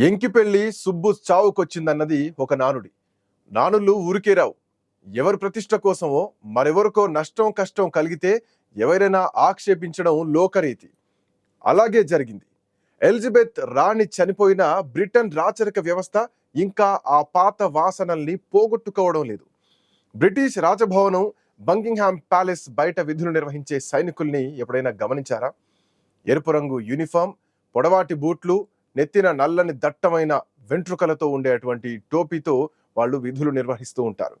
ఎంకిపెళ్ళి సుబ్బు చావుకొచ్చిందన్నది ఒక నానుడి. నానులు ఊరికే రావు. ఎవరి ప్రతిష్ట కోసమో మరెవరికో నష్టం కష్టం కలిగితే ఎవరైనా ఆక్షేపించడం లోకరీతి. అలాగే జరిగింది. ఎలిజబెత్ రాణి చనిపోయిన బ్రిటన్ రాచరిక వ్యవస్థ ఇంకా ఆ పాత వాసనల్ని పోగొట్టుకోవడం లేదు. బ్రిటిష్ రాజభవనం బంకింగ్హామ్ ప్యాలెస్ బయట విధులు నిర్వహించే సైనికుల్ని ఎప్పుడైనా గమనించారా? ఎరుపు రంగు యూనిఫామ్ పొడవాటి బూట్లు నెత్తిన నల్లని దట్టమైన వెంట్రుకలతో ఉండేటువంటి టోపీతో వాళ్ళు విధులు నిర్వహిస్తూ ఉంటారు.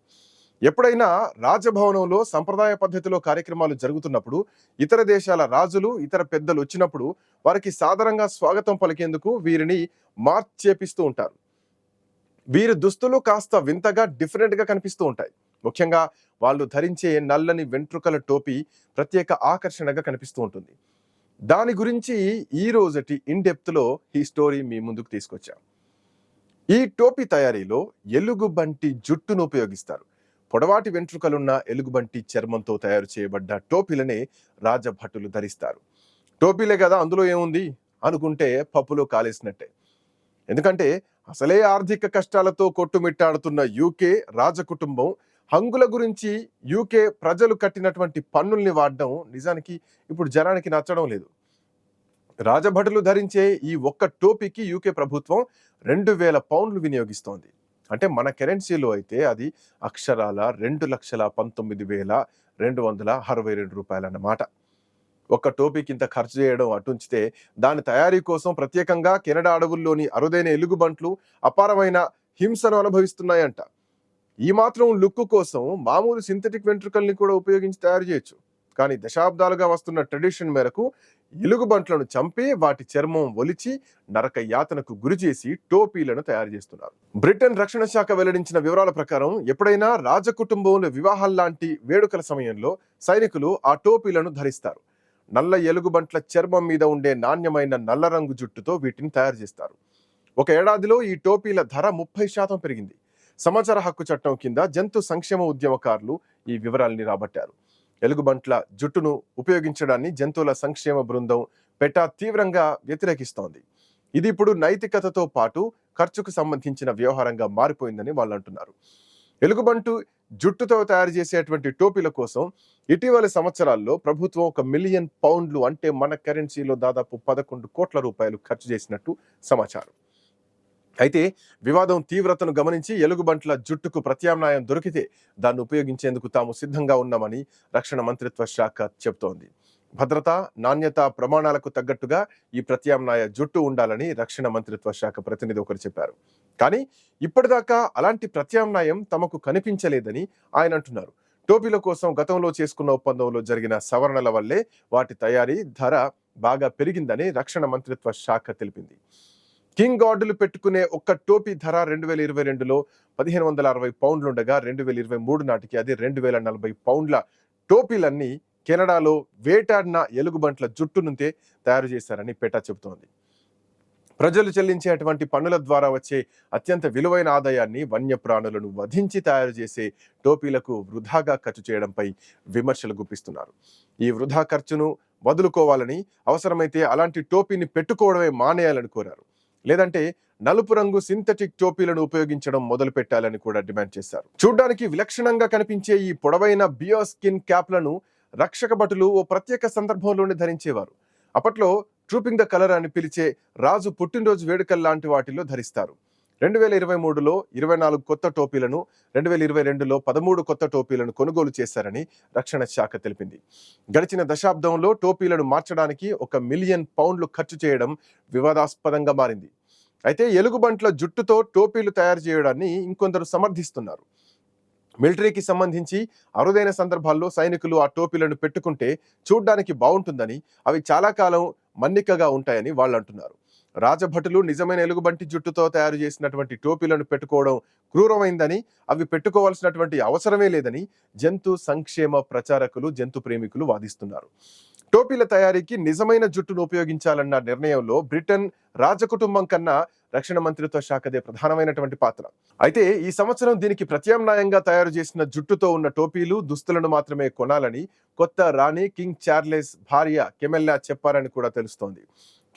ఎప్పుడైనా రాజభవనంలో సంప్రదాయ పద్ధతిలో కార్యక్రమాలు జరుగుతున్నప్పుడు ఇతర దేశాల రాజులు ఇతర పెద్దలు వచ్చినప్పుడు వారికి సాధారణంగా స్వాగతం పలికేందుకు వీరిని మార్చ్ చేపిస్తూ ఉంటారు. వీరి దుస్తులు కాస్త వింతగా డిఫరెంట్గా కనిపిస్తూ ఉంటాయి. ముఖ్యంగా వాళ్ళు ధరించే నల్లని వెంట్రుకల టోపీ ప్రత్యేక ఆకర్షణగా కనిపిస్తూ ఉంటుంది. దాని గురించి ఈ రోజటి ఇన్ డెప్త్లో ఈ స్టోరీ మీ ముందుకు తీసుకొచ్చాం. ఈ టోపీ తయారీలో ఎలుగుబంటి జుట్టును ఉపయోగిస్తారు. పొడవాటి వెంట్రుకలున్న ఎలుగుబంటి చర్మంతో తయారు చేయబడ్డ టోపీలనే రాజభటులు ధరిస్తారు. టోపీలే కదా అందులో ఏముంది? అనుకుంటే పప్పులో కాలేసినట్టే. ఎందుకంటే అసలే ఆర్థిక కష్టాలతో కొట్టుమిట్టాడుతున్న యూకే రాజకుటుంబం హంగుల గురించి యూకే ప్రజలు కట్టినటువంటి పన్నుల్ని వాడడం నిజానికి ఇప్పుడు జనానికి నచ్చడం లేదు. రాజభటులు ధరించే ఈ ఒక్క టోపీకి యూకే ప్రభుత్వం రెండు వేల పౌండ్లు వినియోగిస్తోంది. అంటే మన కరెన్సీలో అయితే అది అక్షరాల రెండు లక్షల పంతొమ్మిది వేల రెండు వందల అరవై రెండు రూపాయలు అన్నమాట ఒక్క టోపీకి ఇంత ఖర్చు చేయడం అటుంచితే దాని తయారీ కోసం ప్రత్యేకంగా కెనడా అడవుల్లోని అరుదైన ఎలుగుబంట్లు అపారమైన హింసను అనుభవిస్తున్నాయంట. ఈ మాత్రం లుక్ కోసం మామూలు సింథటిక్ వెంట్రుకల్ని కూడా ఉపయోగించి తయారు చేయొచ్చు. కానీ దశాబ్దాలుగా వస్తున్న ట్రెడిషన్ మేరకు ఎలుగుబంట్లను చంపి వాటి చర్మం ఒలిచి నరక యాతనకు గురి చేసి టోపీలను తయారు చేస్తున్నారు. బ్రిటన్ రక్షణ శాఖ వెల్లడించిన వివరాల ప్రకారం ఎప్పుడైనా రాజకుటుంబంలో వివాహాల్లాంటి వేడుకల సమయంలో సైనికులు ఆ టోపీలను ధరిస్తారు. నల్ల ఎలుగుబంట్ల చర్మం మీద ఉండే నాణ్యమైన నల్ల రంగు జుట్టుతో వీటిని తయారు చేస్తారు. ఒక ఏడాదిలో ఈ టోపీల ధర ముప్పై శాతం పెరిగింది. సమాచార హక్కు చట్టం కింద జంతు సంక్షేమ ఉద్యమకారులు ఈ వివరాల్ని రాబట్టారు. ఎలుగుబంట్ల జుట్టును ఉపయోగించడాన్ని జంతువుల సంక్షేమ బృందం పెటా తీవ్రంగా వ్యతిరేకిస్తోంది. ఇది ఇప్పుడు నైతికతతో పాటు ఖర్చుకు సంబంధించిన వ్యవహారంగా మారిపోయిందని వాళ్ళు అంటున్నారు. ఎలుగుబంటు జుట్టుతో తయారు చేసేటువంటి టోపీల కోసం ఇటీవల సంవత్సరాల్లో ప్రభుత్వం ఒక మిలియన్ పౌండ్లు అంటే మన కరెన్సీలో దాదాపు పదకొండు కోట్ల రూపాయలు ఖర్చు చేసినట్టు సమాచారం. అయితే వివాదం తీవ్రతను గమనించి ఎలుగుబంట్ల జుట్టుకు ప్రత్యామ్నాయం దొరికితే దాన్ని ఉపయోగించేందుకు తాము సిద్ధంగా ఉన్నామని రక్షణ మంత్రిత్వ శాఖ చెబుతోంది. భద్రత నాణ్యత ప్రమాణాలకు తగ్గట్టుగా ఈ ప్రత్యామ్నాయ జుట్టు ఉండాలని రక్షణ మంత్రిత్వ శాఖ ప్రతినిధి ఒకరు చెప్పారు. కానీ ఇప్పటిదాకా అలాంటి ప్రత్యామ్నాయం తమకు కనిపించలేదని ఆయన అంటున్నారు. టోపీల కోసం గతంలో చేసుకున్న ఒప్పందంలో జరిగిన సవరణల వల్లే వాటి తయారీ ధర బాగా పెరిగిందని రక్షణ మంత్రిత్వ శాఖ తెలిపింది. కింగ్ గార్డులు పెట్టుకునే ఒక్క టోపీ ధర రెండు వేల ఇరవై రెండులో పదిహేను వందల అరవై పౌండ్లుండగా రెండు వేల ఇరవై మూడు నాటికి అది రెండు వేల నలభై పౌండ్ల టోపీలన్నీ కెనడాలో వేటాడిన ఎలుగుబంట్ల జుట్టు నుంచే తయారు చేశారని పేటా చెబుతోంది. ప్రజలు చెల్లించేటువంటి పన్నుల ద్వారా వచ్చే అత్యంత విలువైన ఆదాయాన్ని వన్యప్రాణులను వధించి తయారు చేసే టోపీలకు వృధాగా ఖర్చు చేయడంపై విమర్శలు గుప్పిస్తున్నారు. ఈ వృధా ఖర్చును వదులుకోవాలని అవసరమైతే అలాంటి టోపీని పెట్టుకోవడమే మానేయాలని కోరారు. లేదంటే నలుపు రంగు సింథటిక్ టోపీలను ఉపయోగించడం మొదలు పెట్టాలని కూడా డిమాండ్ చేశారు. చూడ్డానికి విలక్షణంగా కనిపించే ఈ పొడవైన బియో స్కిన్ క్యాప్లను రక్షక భటులు ఓ ప్రత్యేక సందర్భంలోనే ధరించేవారు. అప్పట్లో ట్రూపింగ్ ద కలర్ అని పిలిచే రాజు పుట్టినరోజు వేడుకల్లాంటి వాటిల్లో ధరిస్తారు. రెండు వేల ఇరవై మూడులో ఇరవై నాలుగు కొత్త టోపీలను రెండు వేల ఇరవై రెండులో పదమూడు కొత్త టోపీలను కొనుగోలు చేశారని రక్షణ శాఖ తెలిపింది. గడిచిన దశాబ్దంలో టోపీలను మార్చడానికి ఒక మిలియన్ పౌండ్లు ఖర్చు చేయడం వివాదాస్పదంగా మారింది. అయితే ఎలుగుబంట్ల జుట్టుతో టోపీలు తయారు చేయడాన్ని ఇంకొందరు సమర్థిస్తున్నారు. మిలిటరీకి సంబంధించి అరుదైన సందర్భాల్లో సైనికులు ఆ టోపీలను పెట్టుకుంటే చూడ్డానికి బాగుంటుందని అవి చాలా కాలం మన్నికగా ఉంటాయని వాళ్ళు అంటున్నారు రాజభటులు నిజమైన ఎలుగుబంటి జుట్టుతో తయారు చేసినటువంటి టోపీలను పెట్టుకోవడం క్రూరమైందని అవి పెట్టుకోవాల్సినటువంటి అవసరమే లేదని జంతు సంక్షేమ ప్రచారకులు జంతు ప్రేమికులు వాదిస్తున్నారు. టోపీల తయారీకి నిజమైన జుట్టును ఉపయోగించాలన్న నిర్ణయంలో బ్రిటన్ రాజకుటుంబం కన్నా రక్షణ మంత్రిత్వ శాఖదే ప్రధానమైనటువంటి పాత్ర. అయితే ఈ సంవత్సరం దీనికి ప్రత్యామ్నాయంగా తయారు చేసిన జుట్టుతో ఉన్న టోపీలు దుస్తులను మాత్రమే కొనాలని కొత్త రాణి కింగ్ చార్లెస్ భార్య కెమెల్లా చెప్పారని కూడా తెలుస్తోంది.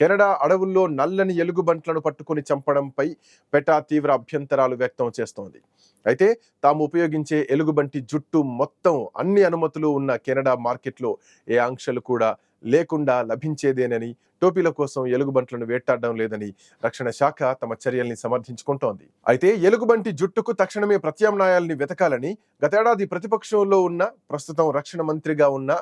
కెనడా అడవుల్లో నల్లని ఎలుగుబంట్లను పట్టుకుని చంపడంపై పెటా తీవ్ర అభ్యంతరాలు వ్యక్తం చేస్తోంది. అయితే తాము ఉపయోగించే ఎలుగుబంటి జుట్టు మొత్తం అన్ని అనుమతులు ఉన్న కెనడా మార్కెట్లో ఏ ఆంక్షలు కూడా లేకుండా లభించేదేనని టోపీల కోసం ఎలుగుబంట్లను వేటాడడం లేదని రక్షణ శాఖ తమ చర్యల్ని సమర్థించుకుంటోంది. అయితే ఎలుగుబంటి జుట్టుకు తక్షణమే ప్రత్యామ్నాయాల్ని వెతకాలని గతేడాది ప్రతిపక్షంలో ఉన్న ప్రస్తుతం రక్షణ మంత్రిగా ఉన్న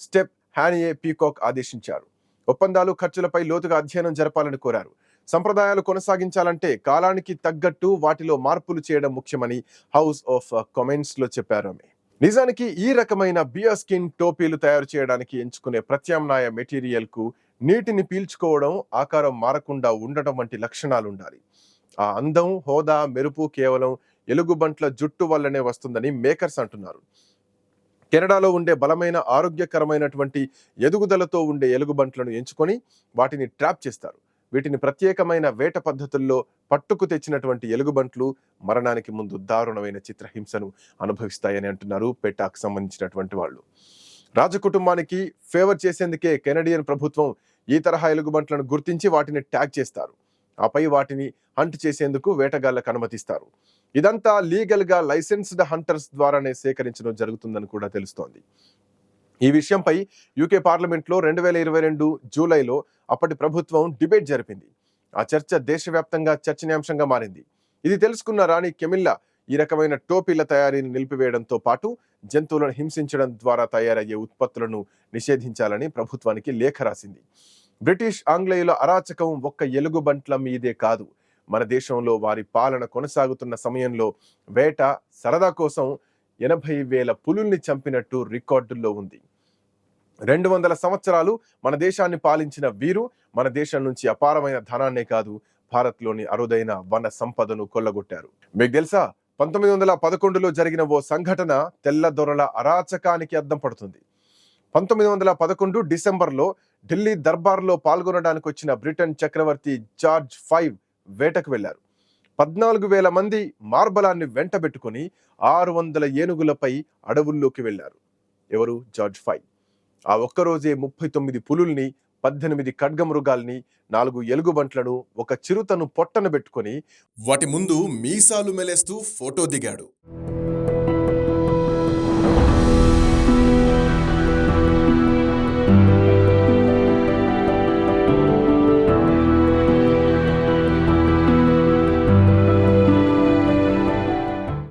స్టెప్ హ్యానియే పీకాక్ ఆదేశించారు. ఒప్పందాలు ఖర్చులపై లోతుగా అధ్యయనం జరపాలని కోరారు. సంప్రదాయాలు కొనసాగించాలంటే కాలానికి తగ్గట్టు వాటిలో మార్పులు చేయడం ముఖ్యమని హౌస్ ఆఫ్ కామెంట్స్లో చెప్పారు ఆమె. నిజానికి ఈ రకమైన బియర్ స్కిన్ టోపీలు తయారు చేయడానికి ఎంచుకునే ప్రత్యామ్నాయ మెటీరియల్కు నీటిని పీల్చుకోవడం ఆకారం మారకుండా ఉండటం వంటి లక్షణాలు ఉండాలి ఆ అందం హోదా మెరుపు కేవలం ఎలుగుబంట్ల జుట్టు వల్లనే వస్తుందని మేకర్స్ అంటున్నారు. కెనడాలో ఉండే బలమైన ఆరోగ్యకరమైనటువంటి ఎదుగుదలతో ఉండే ఎలుగుబంట్లను ఎంచుకొని వాటిని ట్రాప్ చేస్తారు. వీటిని ప్రత్యేకమైన వేట పద్ధతుల్లో పట్టుకు తెచ్చినటువంటి ఎలుగుబంట్లు మరణానికి ముందు దారుణమైన చిత్రహింసను అనుభవిస్తాయని అంటున్నారు పెటాకు సంబంధించినటువంటి వాళ్ళు. రాజకుటుంబానికి ఫేవర్ చేసేందుకే కెనడియన్ ప్రభుత్వం ఈ తరహా ఎలుగుబంట్లను గుర్తించి వాటిని ట్యాగ్ చేస్తారు. ఆపై వాటిని హంట్ చేసేందుకు వేటగాళ్ళకు అనుమతిస్తారు. ఇదంతా లీగల్గా లైసెన్స్డ్ హంటర్స్ ద్వారానే సేకరించడం జరుగుతుందని కూడా తెలుస్తోంది. ఈ విషయంపై యూకే పార్లమెంట్లో రెండు వేల ఇరవై రెండు జూలైలో అప్పటి ప్రభుత్వం డిబేట్ జరిపింది. ఆ చర్చ దేశవ్యాప్తంగా చర్చనీయాంశంగా మారింది. ఇది తెలుసుకున్న రాణి కెమిల్లా ఈ రకమైన టోపీల తయారీని నిలిపివేయడంతో పాటు జంతువులను హింసించడం ద్వారా తయారయ్యే ఉత్పత్తులను నిషేధించాలని ప్రభుత్వానికి లేఖ రాసింది. బ్రిటిష్ ఆంగ్లేయుల అరాచకం ఒక్క ఎలుగుబంట్ల మీదే కాదు. మన దేశంలో వారి పాలన కొనసాగుతున్న సమయంలో వేట సరదా కోసం ఎనభై వేల పులుల్ని చంపినట్టు రికార్డుల్లో ఉంది. రెండు వందల సంవత్సరాలు మన దేశాన్ని పాలించిన వీరు మన దేశం నుంచి అపారమైన ధనాన్నే కాదు భారత్లోని అరుదైన వన సంపదను కొల్లగొట్టారు. మీకు తెలుసా? పంతొమ్మిది వందల పదకొండులో జరిగిన ఓ సంఘటన తెల్ల దొరల అరాచకానికి అద్దం పడుతుంది. పంతొమ్మిది వందల పదకొండు డిసెంబర్లో ఢిల్లీ దర్బార్లో పాల్గొనడానికి వచ్చిన బ్రిటన్ చక్రవర్తి జార్జ్ ఫైవ్ వేటకు వెళ్ళారు పద్నాలుగు వేల మంది మార్బలాన్ని వెంటబెట్టుకుని ఆరు వందల ఏనుగులపై అడవుల్లోకి వెళ్ళారు ఎవరు? జార్జ్ ఫై ఆ ఒక్కరోజే ముప్పై తొమ్మిది పులుల్ని పద్దెనిమిది ఖడ్గమృగాల్ని నాలుగు ఎలుగుబంట్లను ఒక చిరుతను పొట్టన పెట్టుకొని వాటి ముందు మీసాలు మెలేస్తూ ఫోటో దిగాడు.